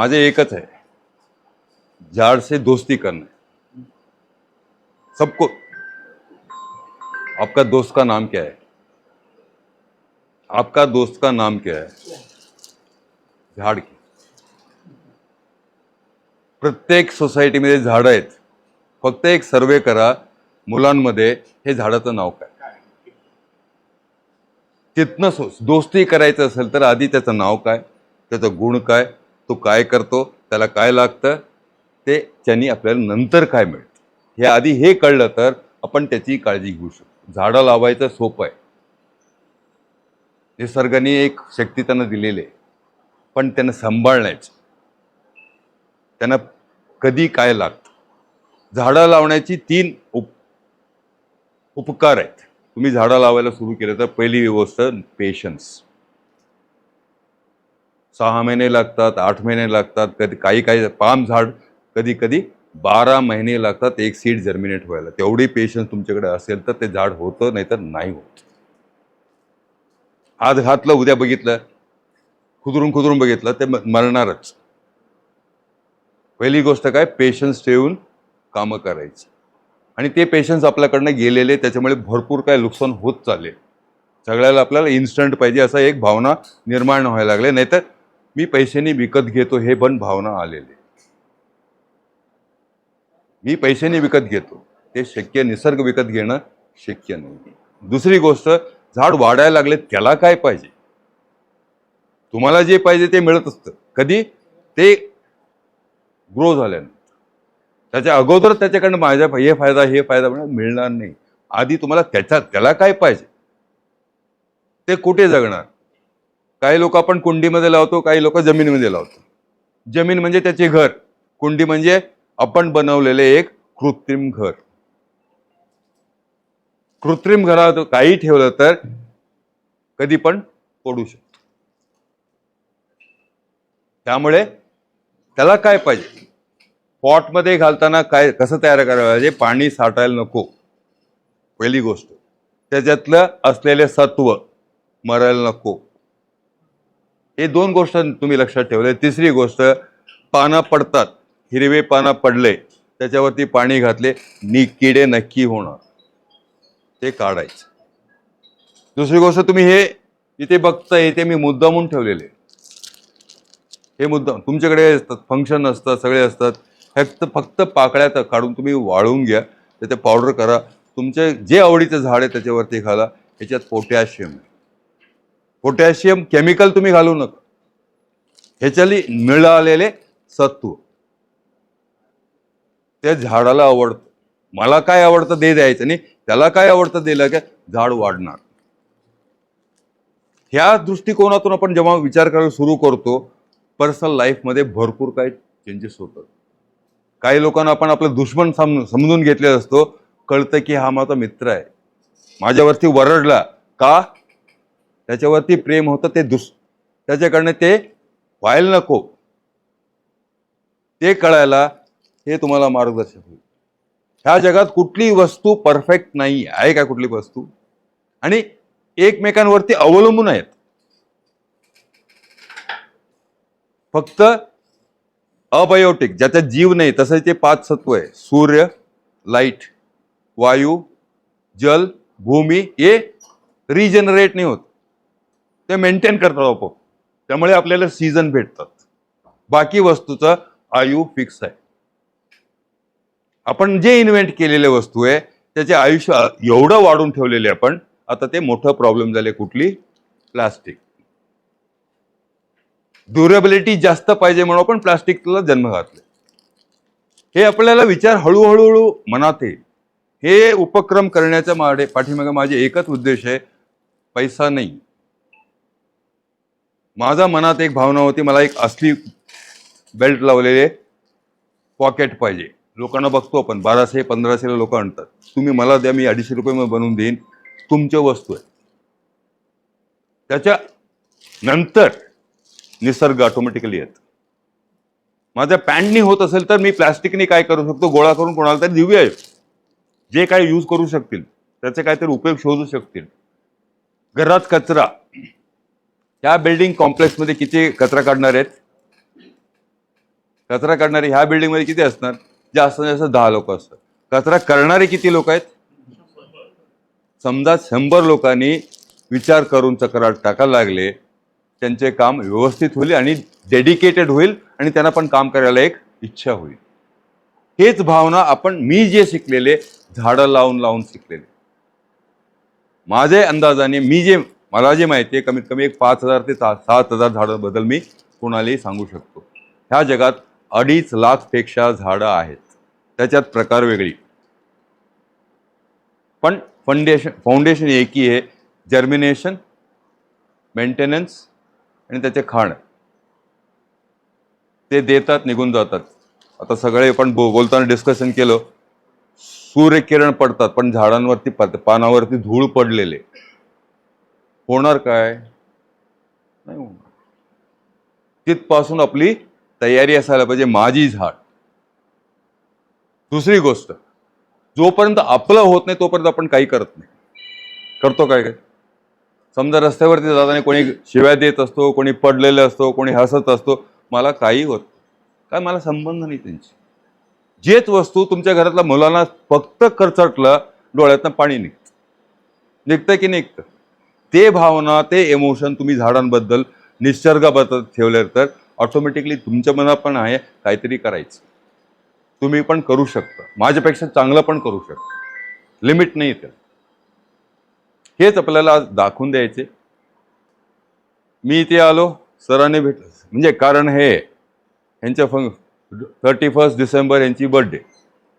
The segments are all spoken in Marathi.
माझे एकच है झाड़ से दोस्ती करना है सबको आपका दोस्त का नाम क्या है? आपका दोस्त का नाम क्या है? झाड की. प्रत्येक सोसायटीमध्ये झाडं आहेत. फक्त एक सर्वे करा मुलांमध्ये हे झाडाचं नाव काय? तिथनं सो दोस्ती करायचं असेल तर आधी त्याचं नाव काय? त्याचं गुण काय? तो काय करतो त्याला काय लागतं? ते त्यांनी आपल्याला नंतर काय मिळतं? हे आधी हे कळलं तर आपण त्याची काळजी घेऊ शकतो. झाडं लावायचं सोपं आहे. निसर्गाने एक शक्ती त्यांना दिलेली आहे. पण त्यांना सांभाळण्याची. त्यांना कधी काय लागतं? झाडं लावण्याची तीन उप उपकार आहेत. तुम्ही झाडं लावायला सुरू केलं तर पहिली व्यवस्था पेशन्स सहा महिने लागतात आठ महिने लागतात कधी काही काही पाम झाड कधी कधी बारा महिने लागतात एक सीड जर्मिनेट व्हायला. तेवढी पेशन्स तुमच्याकडे असेल तर ते झाड होतं नाही तर नाही होत. आज घातलं उद्या बघितलं खुदरून खुदरून बघितलं ते मरणारच. पहिली गोष्ट काय? पेशन्स ठेवून कामं करायची. आणि ते पेशन्स आपल्याकडनं गेलेले त्याच्यामुळे भरपूर काय नुकसान होत चालले. सगळ्याला आपल्याला इन्स्टंट पाहिजे असा एक भावना निर्माण व्हायला लागले. नाहीतर मी पैशाने विकत घेतो हे पण भावना आलेले. मी पैशाने विकत घेतो. ते शक्य निसर्ग विकत घेणं शक्य नाही. दुसरी गोष्ट झाड वाढायला लागले त्याला काय पाहिजे? तुम्हाला जे पाहिजे ते मिळत असतं. कधी? ते ग्रो झाल्यानंतर त्याच्या अगोदर त्याच्याकडनं माझ्या हे फायदा हे फायदा मिळणार नाही. आधी तुम्हाला त्याच्या त्याला काय पाहिजे? ते कुठे जगणार? काही लोक आपण कुंडीमध्ये लावतो काही लोक जमिनीमध्ये लावतो. जमीन म्हणजे त्याचे घर. कुंडी म्हणजे आपण बनवलेले एक कृत्रिम घर. कृत्रिम घरात काही ठेवलं तर कधी पण पडू शकतो. त्यामुळे त्याला काय पाहिजे? पॉटमध्ये घालताना काय कसं तयार करायला पाहिजे? पाणी साठायला नको. पहिली गोष्ट. त्याच्यातलं असलेले सत्व मरायला नको. हे दोन गोष्ट तुम्ही लक्षात ठेवले तिसरी गोष्ट पानं पडतात. हिरवे पानं पडले त्याच्यावरती पाणी घातले नि किडे नक्की होणार. ते काढायचं. दुसरी गोष्ट तुम्ही हे इथे बघताय इथे मी मुद्दामून ठेवलेले. हे मुद्दाम तुमच्याकडे असतात फंक्शन असतात सगळे असतात. फक्त फक्त पाकळ्यात काढून तुम्ही वाळून घ्या त्याचे पावडर करा. तुमचे जे आवडीचं झाड आहे त्याच्यावरती घाला. याच्यात पोटॅशियम आहे. पोटॅशियम केमिकल तुम्ही घालू नका. ह्याच्याली मिळालेले सत्व. त्या झाडाला आवडतं. मला काय आवडतं दे द्यायचं आणि त्याला काय आवडतं दिलं की झाड वाढणार. ह्या दृष्टिकोनातून आपण जेव्हा विचार करायला सुरू करतो पर्सनल लाईफमध्ये भरपूर काही चेंजेस होतात. काही लोकांना आपण आपलं दुश्मन सम समजून घेतलेला असतो. कळतं की हा माझा मित्र आहे. माझ्यावरती वरडला. का? त्याच्यावरती प्रेम होतं ते दुस त्याच्याकडनं ते व्हायला नको. ते कळायला हे तुम्हाला मार्गदर्शक होईल. ह्या जगात कुठली वस्तू परफेक्ट नाही आहे का कुठली वस्तू? आणि एकमेकांवरती अवलंबून आहेत. फक्त अबायोटिक ज्याच्यात जीव नाही तसं ते पाच सत्व आहे. सूर्य लाइट वायू जल भूमी हे रिजनरेट नाही होत. ते मेंटेन करतात आपोआप. त्यामुळे आपल्याला सीझन भेटतात. बाकी वस्तूचं आयु फिक्स आहे. आपण जे इन्व्हेंट केलेले वस्तू आहे त्याचे आयुष्य एवढं वाढून ठेवलेले आपण आता ते मोठं प्रॉब्लेम झाले कुठली? प्लास्टिक ड्युरेबिलिटी जास्त पाहिजे म्हणून आपण प्लास्टिकला जन्म घातले. हे आपल्याला विचार हळूहळू हळू मनात येईल. हे उपक्रम करण्याच्या मागे पाठीमागे माझे एकच उद्देश आहे पैसा नाही. माझा मनात एक भावना होती मला एक असली बेल्ट लावलेले पॉकेट पाहिजे. लोकांना बघतो आपण बाराशे पंधराशेला लोक आणतात. तुम्ही मला द्या मी अडीचशे रुपये बनवून देईन. तुमच्या वस्तू आहे त्याच्या नंतर निसर्ग ऑटोमॅटिकली येत. माझ्या पॅन्टनी होत असेल तर मी प्लॅस्टिकनी काय करू शकतो गोळा करून कोणाला तरी देऊया. जे काय यूज करू शकतील त्याचे काहीतरी उपयोग शोधू शकतील. घरात कचरा ह्या बिल्डिंग कॉम्प्लेक्समध्ये किती कचरा काढणार आहेत? कचरा काढणारे ह्या बिल्डिंगमध्ये किती असणार? जास्त जास्त दहा लोक असतात. कचरा करणारे किती लोक आहेत? समजा शंभर लोकांनी विचार करून चक्रात टाकायला लागले त्यांचे काम व्यवस्थित होईल आणि डेडिकेटेड होईल आणि त्यांना पण काम करायला एक इच्छा होईल. हेच भावना आपण मी जे शिकलेले झाडं लावून लावून शिकलेले. माझे अंदाजाने मी जे मला जे माहिती आहे कमीत कमी एक पाच हजार ते सा- सात हजार झाडांबद्दल मी कोणालाही सांगू शकतो. ह्या जगात अडीच लाखपेक्षा झाडं आहेत. त्याच्यात प्रकार वेगळी. पण फंडेशन फाउंडेशन एकी आहे. जर्मिनेशन मेंटेनन्स आणि त्याचे खाण. ते देतात निघून जातात. आता सगळे आपण बो बोलताना डिस्कशन केलं. सूर्यकिरण पडतात पण झाडांवरती पानावरती धूळ पडलेले. होणार काय? नाही होणार. तिथपासून आपली तयारी असायला पाहिजे माझी झाड. दुसरी गोष्ट जोपर्यंत आपलं होत नाही तोपर्यंत आपण काही करत नाही. करतो काय काय? समजा रस्त्यावरती जाताना कोणी शिव्या देत असतो कोणी पडलेलं असतो कोणी हसत असतो मला काही होत काय मला संबंध नाही त्यांची. जेच वस्तू तुमच्या घरातल्या मुलांना फक्त करचटलं डोळ्यातनं पाणी निघतं. निघतं की निघतं? ते भावना ते इमोशन तुम्ही झाडांबद्दल निसर्गाबद्दल ठेवले तर ऑटोमॅटिकली तुमच्या मनात पण आहे काहीतरी करायचं. तुम्ही पण करू शकता. माझ्यापेक्षा चांगलं पण करू शकता. लिमिट नाही तर हेच आपल्याला आज दाखवून द्यायचे. मी इथे आलो सरांनी भेट म्हणजे कारण हे यांच्या फंग थर्टी फर्स्ट डिसेंबर यांची बर्थडे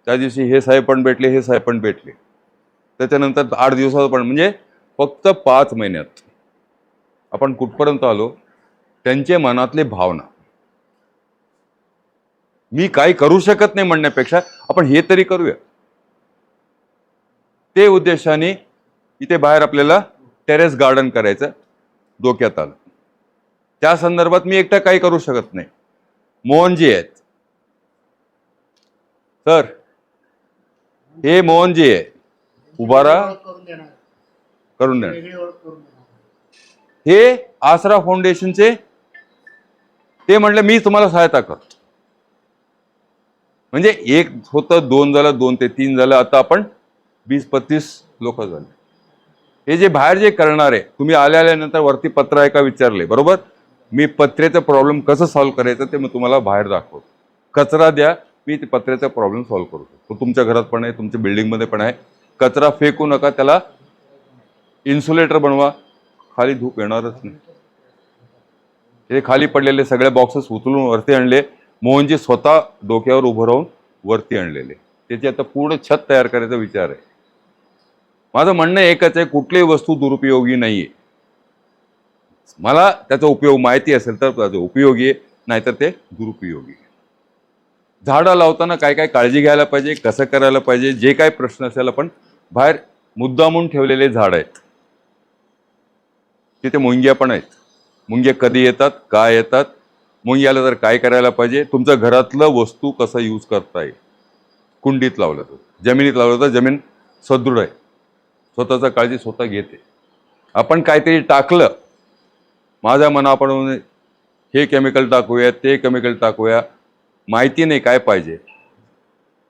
त्या दिवशी हे साहेब पण भेटले हे साहेब पण भेटले. त्याच्यानंतर आठ दिवसात पण म्हणजे फक्त पाच महिन्यात आपण कुठपर्यंत आलो? त्यांचे मनातले भावना. मी काही करू शकत नाही म्हणण्यापेक्षा आपण हे तरी करूया. ते उद्देशाने इथे बाहेर आपल्याला टेरेस गार्डन करायचं डोक्यात आलं. त्या संदर्भात मी एकटा काही करू शकत नाही. मोहनजी आहेत. सर हे मोहनजी आहे उभारा करून देणार. हे आसरा फाउंडेशनचे ते म्हणले मी तुम्हाला सहायता करतो. म्हणजे एक होतं दोन झालं दोन ते तीन झालं आता आपण वीस पस्तीस लोक झाले. हे जे बाहेर जे करणार आहे तुम्ही आल्या आल्यानंतर वरती पत्र आहे का विचारले बरोबर? मी पत्र्याचा प्रॉब्लेम कसं सॉल्व्ह करायचं ते मी तुम्हाला बाहेर दाखवतो. कचरा द्या मी ते पत्र्याचा प्रॉब्लेम सॉल्व्ह करू शकतो. तुमच्या घरात पण आहे तुमच्या बिल्डिंगमध्ये पण आहे. कचरा फेकू नका त्याला इन्सुलेटर बनवा खाली धूप येणारच नाही. हे खाली पडलेले सगळे बॉक्सेस उचलून वरती आणले. मोहनजी स्वतः डोक्यावर उभं राहून वरती आणलेले. त्याची आता पूर्ण छत तयार करायचा विचार आहे. माझं म्हणणं एकच आहे कुठलीही वस्तू दुरुपयोगी नाहीये. मला त्याचा उपयोग माहिती असेल तर त्याचा उपयोगी आहे नाहीतर ते दुरुपयोगी आहे. झाडं लावताना काय काय काळजी घ्यायला पाहिजे कसं करायला पाहिजे जे काय प्रश्न असेल आपण बाहेर मुद्दामून ठेवलेले झाड आहेत. तिथे मुंग्या पण आहेत. मुंग्या कधी येतात काय येतात? मुंग्याला तर काय करायला पाहिजे? तुमचं घरातलं वस्तू कसं यूज करता येईल कुंडीत लावलं तर. जमिनीत लावलं तर जमीन सदृढ आहे. स्वतःचा काळजी स्वतः घेते. आपण काहीतरी टाकलं. माझ्या मनाप्रमाणे हे केमिकल टाकूया ते केमिकल टाकूया. माहिती नाही काय पाहिजे.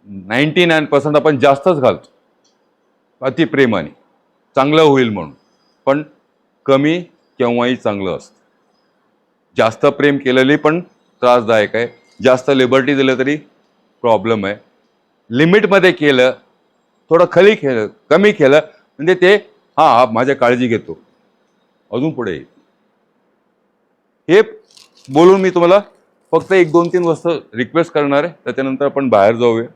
नाईन्टी नाईन पर्सेंट आपण जास्तच घालतो. अतिप्रेमाने. चांगलं होईल म्हणून. पण कमी केव्हाही चांगलं असतं. जास्त प्रेम केलेली पण त्रासदायक आहे. जास्त लिबर्टी दिलं तरी प्रॉब्लेम आहे. लिमिटमध्ये केलं थोडं खाली केलं कमी केलं म्हणजे ते हां हा माझ्या काळजी घेतो. अजून पुढे येईल. हे बोलून मी तुम्हाला फक्त एक दोन तीन वस्तू रिक्वेस्ट करणार आहे. त्याच्यानंतर आपण बाहेर जाऊया.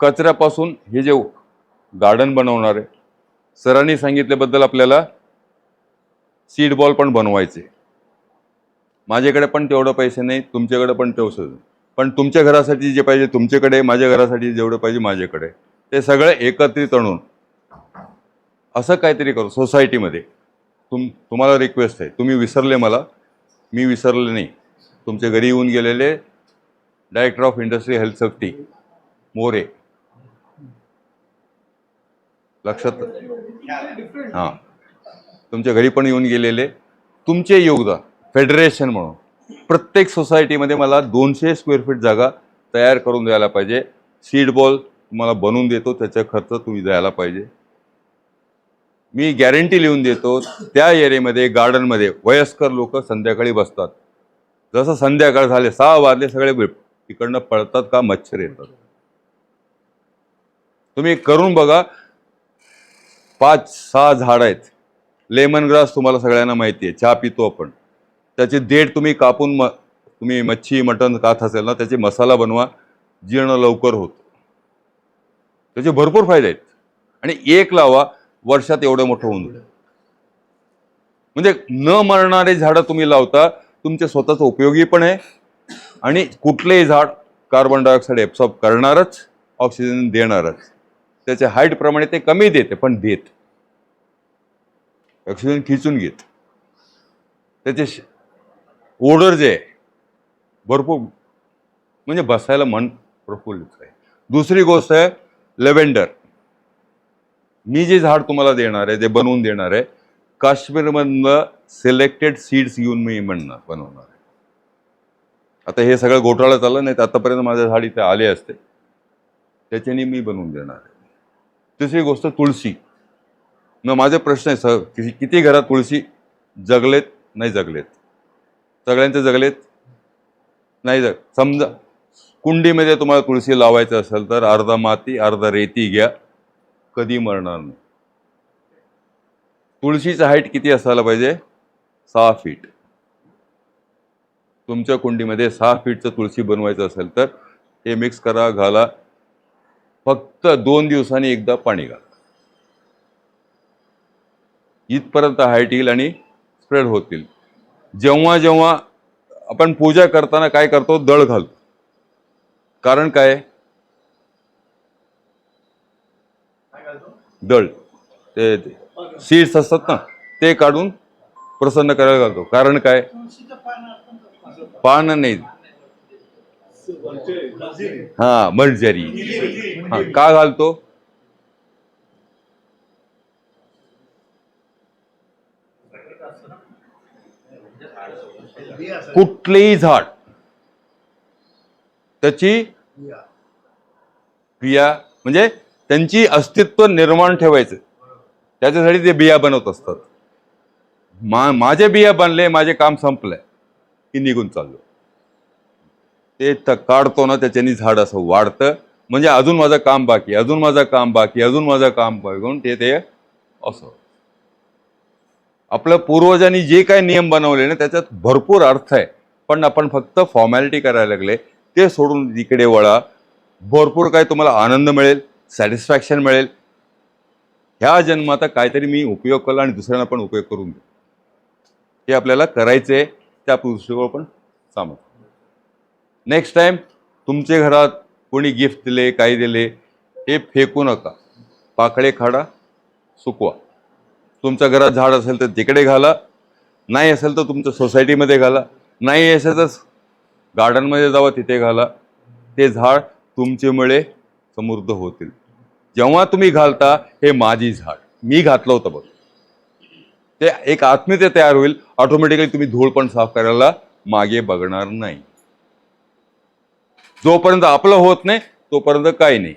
कचऱ्यापासून हे जे गार्डन बनवणार आहे सरांनी सांगितल्याबद्दल आपल्याला सीड बॉल पण बनवायचे. माझ्याकडे पण तेवढं पैसे नाही तुमच्याकडे पण तेवढं पण तुमच्या घरासाठी जे पाहिजे तुमच्याकडे माझ्या घरासाठी जेवढं पाहिजे माझ्याकडे. ते सगळं एकत्रित आणून असं काहीतरी करू सोसायटीमध्ये. तुम तुम्हाला रिक्वेस्ट आहे. तुम्ही विसरले मला. मी विसरले नाही. तुमच्या घरी येऊन गेलेले director of industry health safety More. लक्षात हां. तुमच्या घरी पण येऊन गेलेले. तुमचे योगदान फेडरेशन म्हणून. प्रत्येक सोसायटीमध्ये मला दोनशे स्क्वेअर फीट जागा तयार करून द्यायला पाहिजे. सीड बॉल तुम्हाला बनवून देतो त्याचा खर्च तुम्ही द्यायला पाहिजे. मी गॅरंटी लिहून देतो त्या एरियामध्ये गार्डनमध्ये वयस्कर लोक संध्याकाळी बसतात. जसं संध्याकाळ झाले सहा वाजले सगळे तिकडनं पळतात का मच्छर येतात. तुम्ही करून बघा पाच सहा झाड आहेत. लेमन ग्रास तुम्हाला सगळ्यांना माहिती आहे चहा पितो आपण. त्याचे देठ तुम्ही कापून म तुम्ही मच्छी मटण खात असेल ना त्याचे मसाला बनवा जीर्ण लवकर होतं. त्याचे भरपूर फायदे आहेत. आणि एक लावा वर्षात एवढं मोठं होऊन जाईल. म्हणजे न मरणारे झाडं तुम्ही लावता तुमचे स्वतःचं उपयोगी पण आहे. आणि कुठलेही झाड कार्बन डायऑक्साईड ॲब्सॉर्ब करणारच ऑक्सिजन देणारच. त्याच्या हाईटप्रमाणे ते कमी देते पण देत. ऑक्सिजन खिचून घेत. त्याचे ओडर जे आहे भरपूर म्हणजे बसायला मन प्रफुल्लित आहे दुसरी गोष्ट आहे लेव्हेंडर मी जे झाड तुम्हाला देणार आहे जे बनवून देणार आहे काश्मीरमधनं सिलेक्टेड सीड्स घेऊन मी म्हणणार बनवणार आहे. आता हे सगळं घोटाळा चाललं नाही तर आतापर्यंत माझे झाड इथे आले असते. त्याच्याने मी बनवून देणार आहे. तिसरी गोष्ट तुळशी. मग माझे प्रश्न आहे सर किती किती घरात तुळशी जगलेत नाही जगलेत? सगळ्यांचे जगलेत नाही जग समजा कुंडीमध्ये तुम्हाला तुळशी लावायचं असेल तर अर्धा माती अर्धा रेती घ्या कधी मरणार नाही. तुळशीचं हाईट किती असायला पाहिजे? सहा फीट तुमच्या कुंडीमध्ये सहा फीटचं तुळशी बनवायचं असेल तर हे मिक्स करा घाला फक्त दोन दिवसांनी एकदा पाणी घाला. इथपर्यंत हाईट येईल आणि स्प्रेड होतील जेव्हा जेव्हा आपण पूजा करताना काय करतो? दळ घालतो. कारण काय? दळ. ते सीड्स असतात ना ते काढून प्रसन्न करायला घालतो. कारण काय? पान पान नाही. हा मर्जरी हा का घालतो? कुठलेही झाड. त्याची बिया. म्हणजे त्यांची अस्तित्व निर्माण ठेवायचं. त्याच्यासाठी ते बिया बनवत असतात. मा माझे बिया बनले माझे काम संपलंय. की निघून चाललो. ते काढतो ना त्याच्यानी झाड असं वाढतं. म्हणजे अजून माझं काम बाकी अजून माझं काम बाकी अजून माझं काम बाकी म्हणून ते ते असं. आपल्या पूर्वजांनी जे काही नियम बनवले ना त्याच्यात भरपूर अर्थ आहे. पण आपण फक्त फॉर्मॅलिटी करायला लागले. ते सोडून इकडे वळा. भरपूर काय तुम्हाला आनंद मिळेल सॅटिस्फॅक्शन मिळेल. ह्या जन्माचा काहीतरी मी उपयोग केला आणि दुसऱ्यांना पण उपयोग करून दे हे आपल्याला करायचं आहे त्या दृष्टीवर पण सांगतो नेक्स्ट टाइम तुमच्या घरात कोणी गिफ्ट दिले काही दिले हे फेकू नका. पाकळे खाडा सुकवा. तुमच्या घरात झाड असेल तर तिकडे घाला. नाही असेल तर तुमच्या सोसायटीमध्ये घाला. नाही असेल तर गार्डनमध्ये जावा तिथे घाला. ते झाड तुमच्यामुळे समृद्ध होतील. जेव्हा तुम्ही घालता हे माझी झाड. मी घातलं होतं बघ. ते एक आत्मीयता तयार होईल. ऑटोमॅटिकली तुम्ही धूळ पण साफ करायला मागे बघणार नाही. जोपर्यंत आपलं होत नाही तोपर्यंत काही नाही.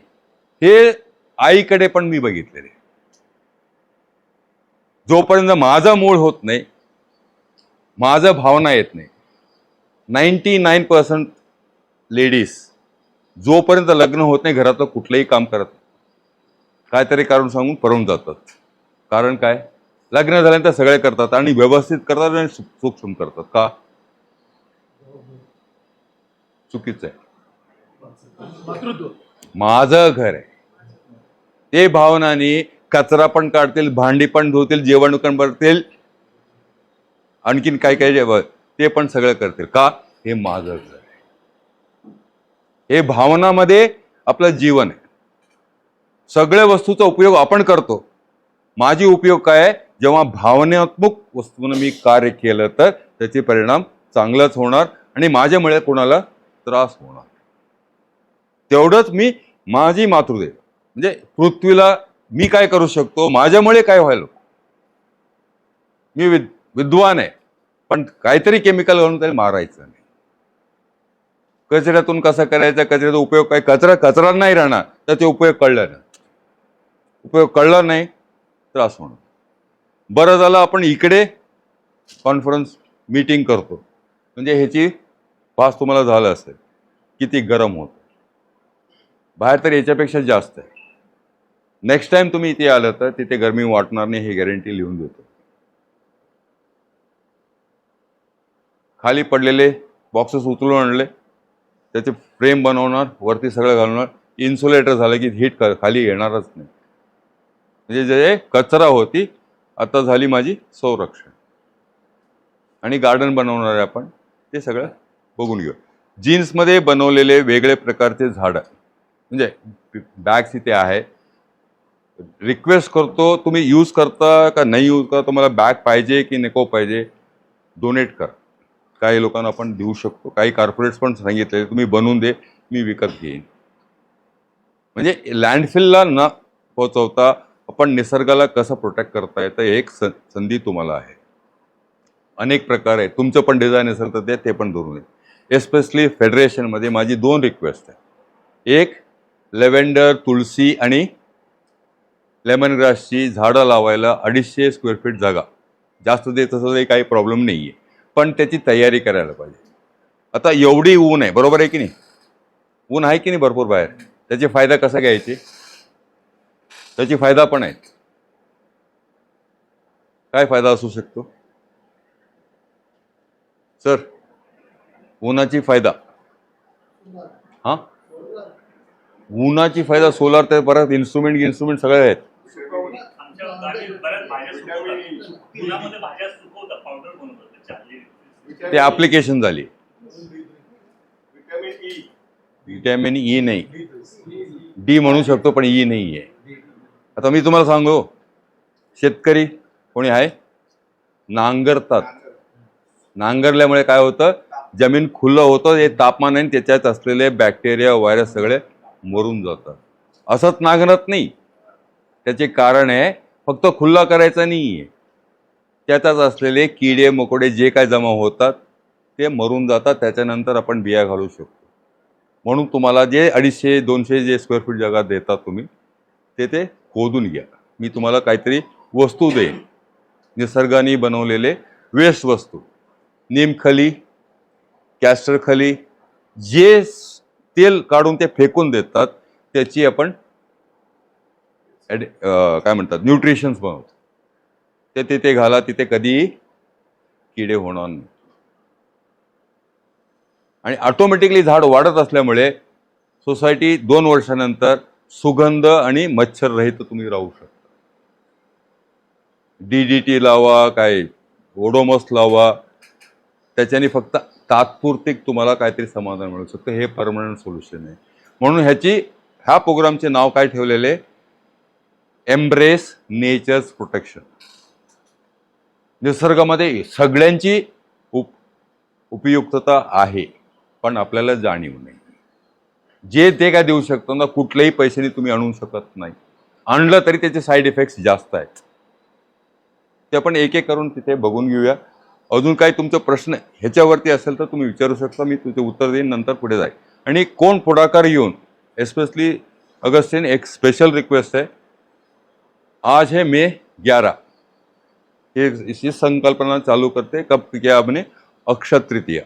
हे आईकडे पण मी बघितलेले. जोपर्यंत माझा मूळ होत नाही माझं भावना येत नाही. नाईन्टी नाईन पर्सेंट लेडीज जोपर्यंत लग्न होत नाही घरातलं कुठलंही काम करत. काहीतरी कारण सांगून पळून जातात. कारण काय? लग्न झाल्यानंतर सगळे करतात आणि व्यवस्थित करतात आणि सूक्ष्म करतात. का? चुकीचं आहे. माझं घर आहे. ते भावनाने कचरा पण काढतील भांडी पण धुतील जेवण पण भरतील. आणखीन काय काय जे ते पण सगळं करतील. का? हे माझं घर आहे. हे भावनामध्ये आपलं जीवन आहे. सगळ्या वस्तूचा उपयोग आपण करतो. माझी उपयोग काय आहे? जेव्हा भावनात्मक वस्तूनं मी कार्य केलं तर त्याचे परिणाम चांगलाच होणार आणि माझ्यामुळे कोणाला त्रास होणार. तेवढंच मी माझी मातृदेव म्हणजे पृथ्वीला मी काय करू शकतो? माझ्यामुळे काय व्हायला मी विद विद्वान आहे. पण काहीतरी केमिकल घालून त्याला मारायचं नाही. कचऱ्यातून कसा करायचा? कचऱ्याचा उपयोग काय? कचरा कचरा नाही राहणार तर ते उपयोग कळला ना. उपयोग कळला नाही त्रास होणार. बरं झालं आपण इकडे कॉन्फरन्स मीटिंग करतो. म्हणजे ह्याची भास तुम्हाला झालं असेल. किती गरम होतं. बाहेर तर याच्यापेक्षा जास्त आहे. नेक्स्ट टाइम तुम्ही इथे आलं तर तिथे गरमी वाटणार नाही ही गॅरंटी लिहून देतो. खाली पडलेले बॉक्सेस उचलून आणले. त्याचे फ्रेम बनवणार वरती सगळं घालणार. इन्सुलेटर झालं की हीट खाली येणारच नाही. म्हणजे जे कचरा होती आता झाली माझी संरक्षण. आणि गार्डन बनवणार आहे आपण ते सगळं बघून घेऊ. जीन्समध्ये बनवलेले वेगळे प्रकारचे झाडं. म्हणजे बॅग्स इथे आहे. रिक्वेस्ट करतो तुम्ही यूज करता का नाही यूज करता तुम्हाला बॅग पाहिजे की नको पाहिजे डोनेट करा. काही लोकांना आपण देऊ शकतो. काही कॉर्पोरेट्स पण सांगितले तुम्ही बनवून दे मी विकत घेईन. म्हणजे लँडफिलला न पोचवता आपण निसर्गाला कसं प्रोटेक्ट करता येतं एक स संधी तुम्हाला आहे. अनेक प्रकार आहेत. तुमचं पण डिझाईन असेल तर ते ते पण धरून येईल एस्पेशली फेडरेशनमध्ये माझी दोन रिक्वेस्ट आहे एक लेव्हेंडर तुळसी आणि लेमन ग्रासची झाडं लावायला अडीचशे स्क्वेअर फीट जागा. जास्त दे तसं काही काही प्रॉब्लेम नाही आहे पण त्याची तयारी करायला पाहिजे. आता एवढी ऊन आहे बरोबर आहे की नाही? ऊन आहे की नाही भरपूर बाहेर? त्याचे फायदा कसा घ्यायचे? त्याची फायदा पण आहेत. काय फायदा असू शकतो? सर उन्हाची फायदा. हां? उन्हाची फायदा सोलार तर परत इन्स्ट्रुमेंट इन्स्ट्रुमेंट सगळे आहेत. ते ॲप्लिकेशन झाली. विटॅमिन ई विटॅमिन ई नाही. डी म्हणू शकतो पण ई नाही आहे आता मी तुम्हाला सांगू. शेतकरी कोणी आहे? नांगरतात. नांगरल्यामुळे काय होतं? जमीन खुलं होतं हे तापमान आणि त्याच्यात असलेले बॅक्टेरिया व्हायरस सगळे मरून जातात. असंच नांगरत नाही. त्याचे कारण आहे फक्त खुल्ला करायचा नाही आहे त्यातच असलेले किडे मकोडे जे काय जमा होतात ते मरून जातात त्याच्यानंतर आपण बिया घालू शकतो. म्हणून तुम्हाला जे अडीचशे दोनशे जे स्क्वेअर फीट जागा देतात तुम्ही ते ते खोदून घ्या. मी तुम्हाला काहीतरी वस्तू देईन. निसर्गाने बनवलेले वेस्ट वस्तू. निमखली कॅस्टरखली जे तेल काढून ते फेकून देतात त्याची आपण ॲड- काय म्हणतात न्यूट्रिशन्स बनवतो ते तिथे घाला तिथे कधीही किडे होणार नाही आणि ऑटोमॅटिकली झाड वाढत असल्यामुळे सोसायटी दोन वर्षानंतर सुगंध आणि मच्छररहित तुम्ही राहू शकता. डी डी टी लावा काय ओडोमस लावा त्याच्याने फक्त तात्पुरते तुम्हाला काहीतरी समाधान मिळू शकतं. हे परमनंट सोल्युशन आहे. म्हणून ह्याची ह्या प्रोग्रामचे नाव काय ठेवलेले? एम्ब्रेस नेचर्स प्रोटेक्शन निसर्गामध्ये सगळ्यांची उप उपयुक्तता आहे पण आपल्याला जाणीव नाही. जे ते काय देऊ शकतो ना कुठल्याही पैशाने तुम्ही आणू शकत नाही. आणलं तरी त्याचे साईड इफेक्ट्स जास्त आहेत. ते आपण एक एक करून तिथे बघून घेऊया. अजून काही तुमचा प्रश्न ह्याच्यावरती असेल तर तुम्ही विचारू शकता मी तुझे उत्तर देईन नंतर पुढे जाईल. आणि कोण पुढाकार येऊन एस्पेशली अगस्टिन एक स्पेशल रिक्वेस्ट आहे. आज है मे ग्यारह। ये इसी संकल्पना चालू करते कब किया आपने? अक्षय तृतीया।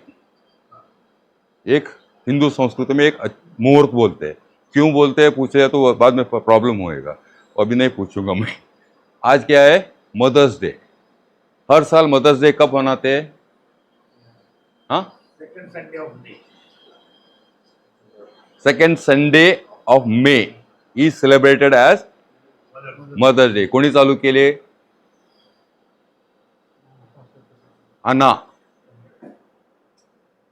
एक हिंदू संस्कृति में एक मुहूर्त बोलते हैं। क्यों बोलते हैं? पूछे तो बाद में प्रॉब्लम होएगा। अभी नहीं पूछूँगा मैं। आज क्या है? Mother's day. हर साल मदर्स डे कब मनाते हैं? हाँ? Second Sunday of day second Sunday of May is celebrated as mother's day कोणी चालू केले? अना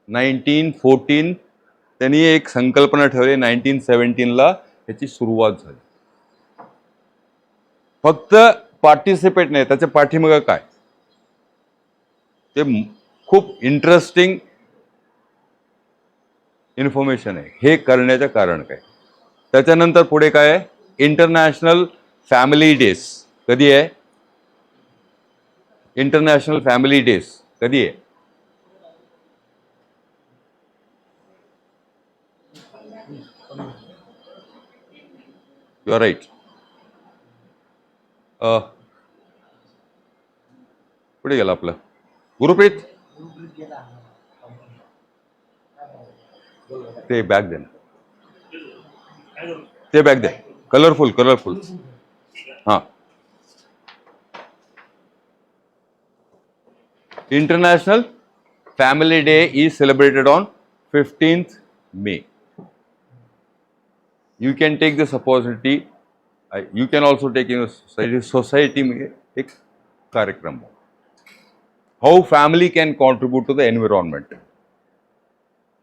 नाईन्टीन फोर्टीन त्यांनी एक संकल्पना ठेवली नाईन्टीन सेवन्टीनला त्याची सुरुवात झाली. फक्त पार्टिसिपेट नाही त्याच्या पाठीमागं काय? ते खूप इंटरेस्टिंग इन्फॉर्मेशन आहे. हे करण्याचं कारण काय? त्याच्यानंतर पुढे काय आहे? इंटरनॅशनल फैमिली डेज़ कभी है इंटरनेशनल फैमिली डेज़ कभी है यू आर राइट पुढे गेला आपलं? गुरुप्रीत? ते बॅग दे ते बॅग दे. कलरफुल कलरफुल हां। International family day is celebrated on fifteenth May you can take this opportunity you can also take in society सोसायटीमध्ये एक कार्यक्रम how family can contribute to the environment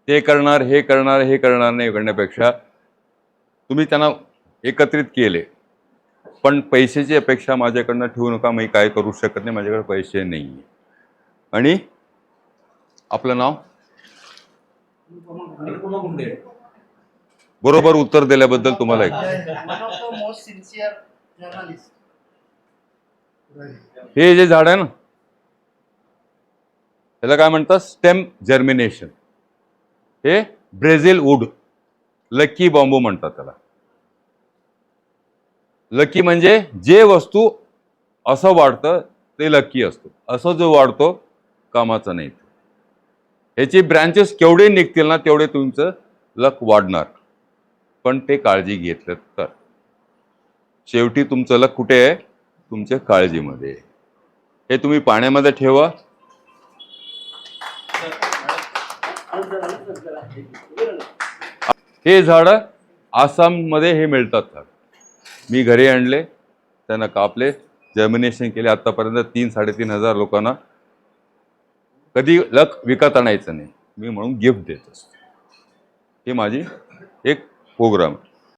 ते करणार हे करणार हे करणार नाही करण्यापेक्षा तुम्ही त्यांना एकत्रित केले पण पैशाची अपेक्षा माझ्याकडनं ठेवू नका मी काय करू शकत नाही माझ्याकडे पैसे नाही आहे आणि आपलं नाव? बरोबर उत्तर दिल्याबद्दल तुम्हाला एक हे जे झाड आहे ना त्याला काय म्हणतात? Stem germination. हे ब्रेझिल वूड लकी बॉम्बू म्हणतात त्याला. लकी म्हणजे जे वस्तू असं वाढतं ते लकी असतो. असं जो वाढतो कामाचा नाही. ह्याची ब्रँचेस केवढे निघतील ना तेवढे तुमचं लक वाढणार. पण ते काळजी घेतलं तर. शेवटी तुमचं लक कुठे आहे? तुमच्या काळजीमध्ये. हे तुम्ही पाण्यामध्ये ठेवा. हे झाडं आसाममध्ये हे मिळतात. मी घरी आणले त्यांना कापले. जर्मिनेशन केले आतापर्यंत तीन साडेतीन हजार लोकांना. कधी लक विकत आणायचं नाही. मी म्हणून गिफ्ट देत असतो. ही माझी एक प्रोग्राम